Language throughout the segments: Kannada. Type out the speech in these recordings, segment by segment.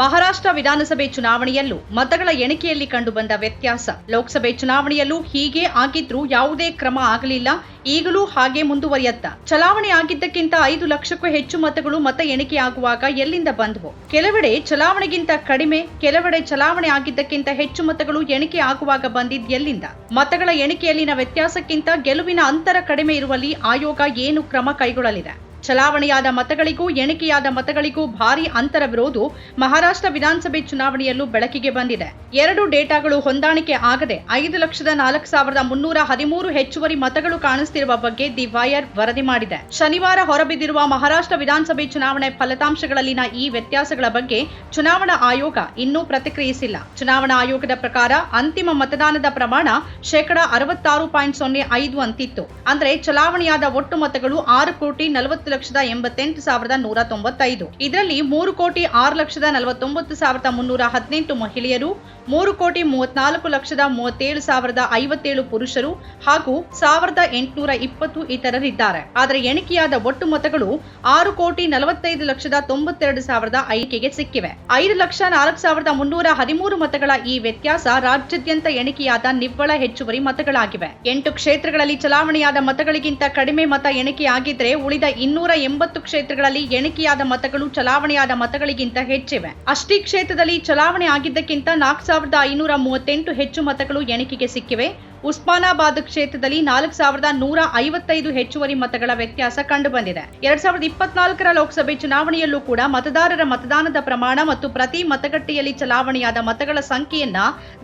ಮಹಾರಾಷ್ಟ್ರ ವಿಧಾನಸಭೆ ಚುನಾವಣೆಯಲ್ಲೂ ಮತಗಳ ಎಣಿಕೆಯಲ್ಲಿ ಕಂಡುಬಂದ ವ್ಯತ್ಯಾಸ. ಲೋಕಸಭೆ ಚುನಾವಣೆಯಲ್ಲೂ ಹೀಗೆ ಆಗಿದ್ರೂ ಯಾವುದೇ ಕ್ರಮ ಆಗಲಿಲ್ಲ. ಈಗಲೂ ಹಾಗೆ ಮುಂದುವರಿಯತ್ತ. ಚಲಾವಣೆ ಆಗಿದ್ದಕ್ಕಿಂತ ಐದು ಲಕ್ಷಕ್ಕೂ ಹೆಚ್ಚು ಮತಗಳು ಮತ ಎಣಿಕೆ ಆಗುವಾಗ ಎಲ್ಲಿಂದ ಬಂದವು? ಕೆಲವೆಡೆ ಚಲಾವಣೆಗಿಂತ ಕಡಿಮೆ, ಕೆಲವೆಡೆ ಚಲಾವಣೆ ಆಗಿದ್ದಕ್ಕಿಂತ ಹೆಚ್ಚು ಮತಗಳು ಎಣಿಕೆ ಆಗುವಾಗ ಬಂದಿದ್ ಎಲ್ಲಿಂದ? ಮತಗಳ ಎಣಿಕೆಯಲ್ಲಿನ ವ್ಯತ್ಯಾಸಕ್ಕಿಂತ ಗೆಲುವಿನ ಅಂತರ ಕಡಿಮೆ ಇರುವಲ್ಲಿ ಆಯೋಗ ಏನು ಕ್ರಮ ಕೈಗೊಳ್ಳಲಿದೆ? ಚಲಾವಣೆಯಾದ ಮತಗಳಿಗೂ, ಎಣಿಕೆಯಾದ ಮತಗಳಿಗೂ ಭಾರಿ ಅಂತರವಿರುವುದು ಮಹಾರಾಷ್ಟ್ರ ವಿಧಾನಸಭೆ ಚುನಾವಣೆಯಲ್ಲೂ ಬೆಳಕಿಗೆ ಬಂದಿದೆ. ಎರಡು ಡೇಟಾಗಳು ಹೊಂದಾಣಿಕೆ ಆಗದೆ ಐದು ಲಕ್ಷದ ನಾಲ್ಕು ಸಾವಿರದ ಮುನ್ನೂರ ಹದಿಮೂರು ಹೆಚ್ಚುವರಿ ಮತಗಳು ಕಾಣಿಸ್ತಿರುವ ಬಗ್ಗೆ ದಿ ವೈಯರ್ ವರದಿ ಮಾಡಿದೆ. ಶನಿವಾರ ಹೊರಬಿದ್ದಿರುವ ಮಹಾರಾಷ್ಟ್ರ ವಿಧಾನಸಭೆ ಚುನಾವಣೆ ಫಲಿತಾಂಶಗಳಲ್ಲಿನ ಈ ವ್ಯತ್ಯಾಸಗಳ ಬಗ್ಗೆ ಚುನಾವಣಾ ಆಯೋಗ ಇನ್ನೂ ಪ್ರತಿಕ್ರಿಯಿಸಿಲ್ಲ. ಚುನಾವಣಾ ಆಯೋಗದ ಪ್ರಕಾರ ಅಂತಿಮ ಮತದಾನದ ಪ್ರಮಾಣ ಶೇಕಡಾ ಅರವತ್ತಾರು ಪಾಯಿಂಟ್ ಸೊನ್ನೆ ಐದು ಅಂತಿತ್ತು. ಅಂದರೆ ಚಲಾವಣೆಯಾದ ಒಟ್ಟು ಮತಗಳು ಆರು ಕೋಟಿ ನಲವತ್ತು ಲಕ್ಷದ ಎಂಬತ್ತೆಂಟು ಸಾವಿರದ ನೂರ ತೊಂಬತ್ತೈದು. ಇದರಲ್ಲಿ ಮೂರು ಕೋಟಿ ಆರು ಲಕ್ಷದ ನಲವತ್ತೊಂಬತ್ತು ಸಾವಿರದ ಮುನ್ನೂರ ಹದಿನೆಂಟು ಮಹಿಳೆಯರು, ಮೂರು ಕೋಟಿ ಮೂವತ್ನಾಲ್ಕು ಲಕ್ಷದ ಮೂವತ್ತೇಳು ಸಾವಿರದ ಐವತ್ತೇಳು ಪುರುಷರು ಹಾಗೂ ಸಾವಿರದ ಎಂಟುನೂರ ಇಪ್ಪತ್ತು ಇತರರಿದ್ದಾರೆ. ಆದರೆ ಎಣಿಕೆಯಾದ ಒಟ್ಟು ಮತಗಳು ಆರು ಕೋಟಿ ನಲವತ್ತೈದು ಲಕ್ಷದ ತೊಂಬತ್ತೆರಡು ಸಾವಿರದ ಐಕೆಗೆ ಸಿಕ್ಕಿವೆ. ಐದು ಲಕ್ಷ ನಾಲ್ಕು ಸಾವಿರದ ಮುನ್ನೂರ ಹದಿಮೂರು ಮತಗಳ ಈ ವ್ಯತ್ಯಾಸ ರಾಜ್ಯಾದ್ಯಂತ ಎಣಿಕೆಯಾದ ನಿವ್ವಳ ಹೆಚ್ಚುವರಿ ಮತಗಳಾಗಿವೆ. ಎಂಟು ಕ್ಷೇತ್ರಗಳಲ್ಲಿ ಚಲಾವಣೆಯಾದ ಮತಗಳಿಗಿಂತ ಕಡಿಮೆ ಮತ ಎಣಿಕೆಯಾಗಿದ್ದರೆ ಉಳಿದ ಇನ್ನೂರ ಎಂಬತ್ತು ಕ್ಷೇತ್ರಗಳಲ್ಲಿ ಎಣಿಕೆಯಾದ ಮತಗಳು ಚಲಾವಣೆಯಾದ ಮತಗಳಿಗಿಂತ ಹೆಚ್ಚಿವೆ. ಅಷ್ಟೇ ಕ್ಷೇತ್ರದಲ್ಲಿ ಚಲಾವಣೆ ಆಗಿದ್ದಕ್ಕಿಂತ ನಾಲ್ಕು ಸಾವಿರದ ಐನೂರ ಮೂವತ್ತೆಂಟು ಹೆಚ್ಚು ಮತಗಳು ಎಣಿಕೆಗೆ ಸಿಕ್ಕಿವೆ. ಉಸ್ಮಾನಾಬಾದ್ ಕ್ಷೇತ್ರದಲ್ಲಿ ನಾಲ್ಕು ಸಾವಿರದ ನೂರ ಐವತ್ತೈದು ಹೆಚ್ಚುವರಿ ಮತಗಳ ವ್ಯತ್ಯಾಸ ಕಂಡುಬಂದಿದೆ. ಎರಡ್ ಸಾವಿರದ ಇಪ್ಪತ್ನಾಲ್ಕರ ಲೋಕಸಭೆ ಚುನಾವಣೆಯಲ್ಲೂ ಕೂಡ ಮತದಾರರ ಮತದಾನದ ಪ್ರಮಾಣ ಮತ್ತು ಪ್ರತಿ ಮತಗಟ್ಟೆಯಲ್ಲಿ ಚಲಾವಣೆಯಾದ ಮತಗಳ ಸಂಖ್ಯೆಯನ್ನ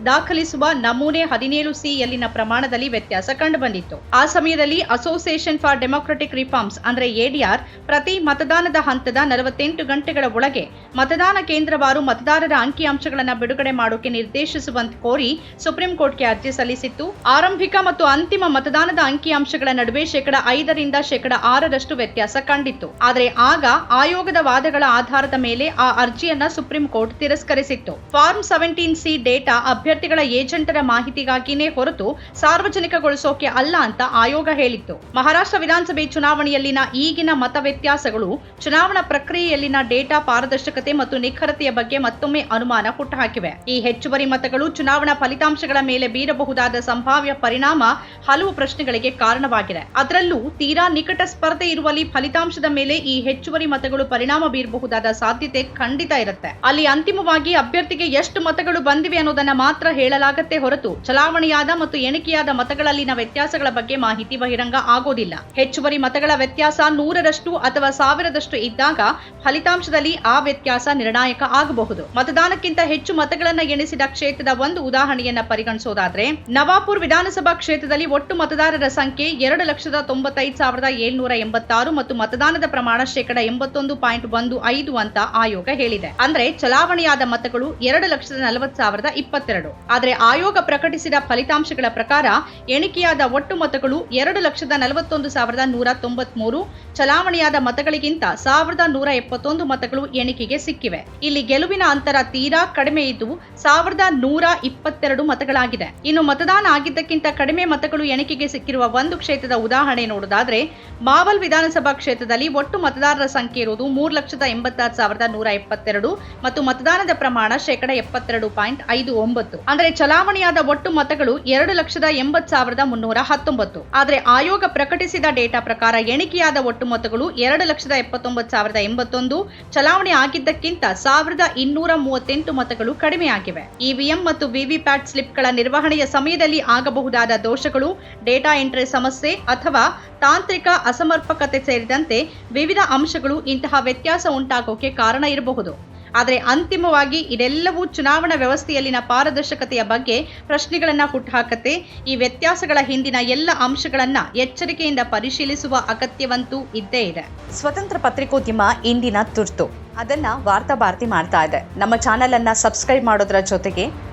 ದಾಖಲಿಸುವ ನಮೂನೆ ಹದಿನೇಳು ಸಿ ಯಲ್ಲಿನ ಪ್ರಮಾಣದಲ್ಲಿ ವ್ಯತ್ಯಾಸ ಕಂಡುಬಂದಿತ್ತು. ಆ ಸಮಯದಲ್ಲಿ ಅಸೋಸಿಯೇಷನ್ ಫಾರ್ ಡೆಮೊಕ್ರೆಟಿಕ್ ರಿಫಾರ್ಮ್ಸ್ ಅಂದ್ರೆ ಎಡಿಆರ್ ಪ್ರತಿ ಮತದಾನದ ಹಂತದ ನಲವತ್ತೆಂಟು ಗಂಟೆಗಳ ಒಳಗೆ ಮತದಾನ ಕೇಂದ್ರವಾರು ಮತದಾರರ ಅಂಕಿಅಂಶಗಳನ್ನು ಬಿಡುಗಡೆ ಮಾಡೋಕೆ ನಿರ್ದೇಶಿಸುವಂತೆ ಕೋರಿ ಸುಪ್ರೀಂ ಕೋರ್ಟ್ಗೆ ಅರ್ಜಿ ಸಲ್ಲಿಸಿತ್ತು. ಆರಂಭಿಕ ಮತ್ತು ಅಂತಿಮ ಮತದಾನದ ಅಂಕಿಅಂಶಗಳ ನಡುವೆ ಶೇಕಡ ಐದರಿಂದ ಶೇಕಡ ಆರರಷ್ಟು ವ್ಯತ್ಯಾಸ ಕಂಡಿತ್ತು. ಆದರೆ ಆಗ ಆಯೋಗದ ವಾದಗಳ ಆಧಾರದ ಮೇಲೆ ಆ ಅರ್ಜಿಯನ್ನ ಸುಪ್ರೀಂ ಕೋರ್ಟ್ ತಿರಸ್ಕರಿಸಿತ್ತು. ಫಾರ್ಮ್ ಸೆವೆಂಟೀನ್ ಸಿ ಡೇಟಾ ಅಭ್ಯರ್ಥಿಗಳ ಏಜೆಂಟರ ಮಾಹಿತಿಗಾಗಿನೇ ಹೊರತು ಸಾರ್ವಜನಿಕಗೊಳಿಸೋಕೆ ಅಲ್ಲ ಅಂತ ಆಯೋಗ ಹೇಳಿತ್ತು. ಮಹಾರಾಷ್ಟ್ರ ವಿಧಾನಸಭೆ ಚುನಾವಣೆಯಲ್ಲಿನ ಈಗಿನ ಮತ ವ್ಯತ್ಯಾಸಗಳು, ಚುನಾವಣಾ ಪ್ರಕ್ರಿಯೆಯಲ್ಲಿನ ಡೇಟಾ ಪಾರದರ್ಶಕತೆ ಮತ್ತು ನಿಖರತೆಯ ಬಗ್ಗೆ ಮತ್ತೊಮ್ಮೆ ಅನುಮಾನ ಹುಟ್ಟುಹಾಕಿವೆ. ಈ ಹೆಚ್ಚುವರಿ ಮತಗಳು ಚುನಾವಣಾ ಫಲಿತಾಂಶಗಳ ಮೇಲೆ ಬೀರಬಹುದಾದ ಸಂಭಾವ್ಯ ಪರಿಣಾಮ ಹಲವು ಪ್ರಶ್ನೆಗಳಿಗೆ ಕಾರಣವಾಗಿದೆ. ಅದರಲ್ಲೂ ತೀರಾ ನಿಕಟ ಸ್ಪರ್ಧೆ ಇರುವಲ್ಲಿ ಫಲಿತಾಂಶದ ಮೇಲೆ ಈ ಹೆಚ್ಚುವರಿ ಮತಗಳು ಪರಿಣಾಮ ಬೀರಬಹುದಾದ ಸಾಧ್ಯತೆ ಖಂಡಿತ ಇರುತ್ತೆ. ಅಲ್ಲಿ ಅಂತಿಮವಾಗಿ ಅಭ್ಯರ್ಥಿಗೆ ಎಷ್ಟು ಮತಗಳು ಬಂದಿವೆ ಅನ್ನೋದನ್ನ ಮಾತ್ರ ಹೇಳಲಾಗತ್ತೆ ಹೊರತು ಚಲಾವಣೆಯಾದ ಮತ್ತು ಎಣಿಕೆಯಾದ ಮತಗಳಲ್ಲಿನ ವ್ಯತ್ಯಾಸಗಳ ಬಗ್ಗೆ ಮಾಹಿತಿ ಬಹಿರಂಗ ಆಗೋದಿಲ್ಲ. ಹೆಚ್ಚುವರಿ ಮತಗಳ ವ್ಯತ್ಯಾಸ ನೂರರಷ್ಟು ಅಥವಾ ಸಾವಿರದಷ್ಟು ಇದ್ದಾಗ ಫಲಿತಾಂಶದಲ್ಲಿ ಆ ವ್ಯತ್ಯಾಸ ನಿರ್ಣಾಯಕ ಆಗಬಹುದು. ಮತದಾನಕ್ಕಿಂತ ಹೆಚ್ಚು ಮತಗಳನ್ನ ಎಣಿಸಿದ ಕ್ಷೇತ್ರದ ಒಂದು ಉದಾಹರಣೆಯನ್ನ ಪರಿಗಣಿಸೋದಾದ್ರೆ, ನವಾಪುರ್ ವಿಧಾನಸಭಾ ಕ್ಷೇತ್ರದಲ್ಲಿ ಒಟ್ಟು ಮತದಾರರ ಸಂಖ್ಯೆ ಎರಡು ಲಕ್ಷದ ತೊಂಬತ್ತೈದು ಸಾವಿರದ ಏಳ್ನೂರ ಎಂಬತ್ತಾರು ಮತ್ತು ಮತದಾನದ ಪ್ರಮಾಣ ಶೇಕಡ ಎಂಬತ್ತೊಂದು ಪಾಯಿಂಟ್ ಒಂದು ಐದು ಅಂತ ಆಯೋಗ ಹೇಳಿದೆ. ಅಂದ್ರೆ ಚಲಾವಣೆಯಾದ ಮತಗಳು ಎರಡು ಲಕ್ಷದ ನಲವತ್ತು ಸಾವಿರದ ಇಪ್ಪತ್ತೆರಡು. ಆದರೆ ಆಯೋಗ ಪ್ರಕಟಿಸಿದ ಫಲಿತಾಂಶಗಳ ಪ್ರಕಾರ ಎಣಿಕೆಯಾದ ಒಟ್ಟು ಮತಗಳು ಎರಡು ಲಕ್ಷದ ನಲವತ್ತೊಂದು ಸಾವಿರದ ನೂರ ತೊಂಬತ್ಮೂರು, ಚಲಾವಣೆಯಾದ ಮತಗಳಿಗಿಂತ ಸಾವಿರದ ನೂರ ಎಪ್ಪತ್ತೊಂದು ಮತಗಳು ಎಣಿಕೆಗೆ ಸಿಕ್ಕಿವೆ. ಇಲ್ಲಿ ಗೆಲುವಿನ ಅಂತರ ತೀರಾ ಕಡಿಮೆ ಇದ್ದು ಸಾವಿರದ ನೂರ ಇಪ್ಪತ್ತೆರಡು ಮತಗಳಾಗಿದೆ. ಇನ್ನು ಮತದಾನ ಆಗಿದ್ದಕ್ಕಿಂತ ಕಡಿಮೆ ಮತಗಳು ಎಣಿಕೆಗೆ ಸಿಕ್ಕಿರುವ ಒಂದು ಕ್ಷೇತ್ರದ ಉದಾಹರಣೆ ನೋಡೋದಾದ್ರೆ ಮಾವಲ್ ವಿಧಾನಸಭಾ ಕ್ಷೇತ್ರದಲ್ಲಿ ಒಟ್ಟು ಮತದಾರರ ಸಂಖ್ಯೆ ಇರುವುದು ಮೂರು ಲಕ್ಷದ ಎಂಬತ್ತಾರು ಸಾವಿರದ ನೂರ ಮತ್ತು ಮತದಾನದ ಪ್ರಮಾಣ ಶೇಕಡ ಎಪ್ಪತ್ತೆರಡು ಪಾಯಿಂಟ್ ಐದು ಒಂಬತ್ತು. ಅಂದ್ರೆ ಚಲಾವಣೆಯಾದ ಒಟ್ಟು ಮತಗಳು ಎರಡು ಲಕ್ಷದ ಎಂಬತ್ ಸಾವಿರದ ಮುನ್ನೂರ ಹತ್ತೊಂಬತ್ತು. ಆದರೆ ಆಯೋಗ ಪ್ರಕಟಿಸಿದ ಡೇಟಾ ಪ್ರಕಾರ ಎಣಿಕೆಯಾದ ಒಟ್ಟು ಮತಗಳು ಎರಡು ಲಕ್ಷದ ಎಪ್ಪತ್ತೊಂಬತ್ತು ಸಾವಿರದ ಎಂಬತ್ತೊಂದು, ಚಲಾವಣೆ ಆಗಿದ್ದಕ್ಕಿಂತ ಸಾವಿರದ ಇನ್ನೂರ ಮೂವತ್ತೆಂಟು ಮತಗಳು ಕಡಿಮೆಯಾಗಿವೆ. ಇವಿಎಂ ಮತ್ತು ವಿವಿಪ್ಯಾಟ್ ಸ್ಲಿಪ್ಗಳ ನಿರ್ವಹಣೆಯ ಸಮಯದಲ್ಲಿ ಆಗಬಹುದಾದ ದೋಷಗಳು, ಡೇಟಾ ಎಂಟ್ರಿ ಸಮಸ್ಯೆ ಅಥವಾ ತಾಂತ್ರಿಕ ಅಸಮರ್ಪಕತೆ ಸೇರಿದಂತೆ ವಿವಿಧ ಅಂಶಗಳು ಇಂತಹ ವ್ಯತ್ಯಾಸ ಉಂಟಾಗೋಕೆ ಕಾರಣ ಇರಬಹುದು. ಆದರೆ ಅಂತಿಮವಾಗಿ ಇದೆಲ್ಲವೂ ಚುನಾವಣಾ ವ್ಯವಸ್ಥೆಯಲ್ಲಿನ ಪಾರದರ್ಶಕತೆಯ ಬಗ್ಗೆ ಪ್ರಶ್ನೆಗಳನ್ನು ಹುಟ್ಟುಹಾಕತ್ತೆ. ಈ ವ್ಯತ್ಯಾಸಗಳ ಹಿಂದಿನ ಎಲ್ಲ ಅಂಶಗಳನ್ನು ಎಚ್ಚರಿಕೆಯಿಂದ ಪರಿಶೀಲಿಸುವ ಅಗತ್ಯವಂತೂ ಇದ್ದೇ ಇದೆ. ಸ್ವತಂತ್ರ ಪತ್ರಿಕೋದ್ಯಮ ಇಂದಿನ ತುರ್ತು. ಅದನ್ನ ವಾರ್ತಾ ಭಾರತಿ ಮಾಡ್ತಾ ಇದೆ. ನಮ್ಮ ಚಾನೆಲ್ ಅನ್ನ ಸಬ್ಸ್ಕ್ರೈಬ್ ಮಾಡೋದ್ರ ಜೊತೆಗೆ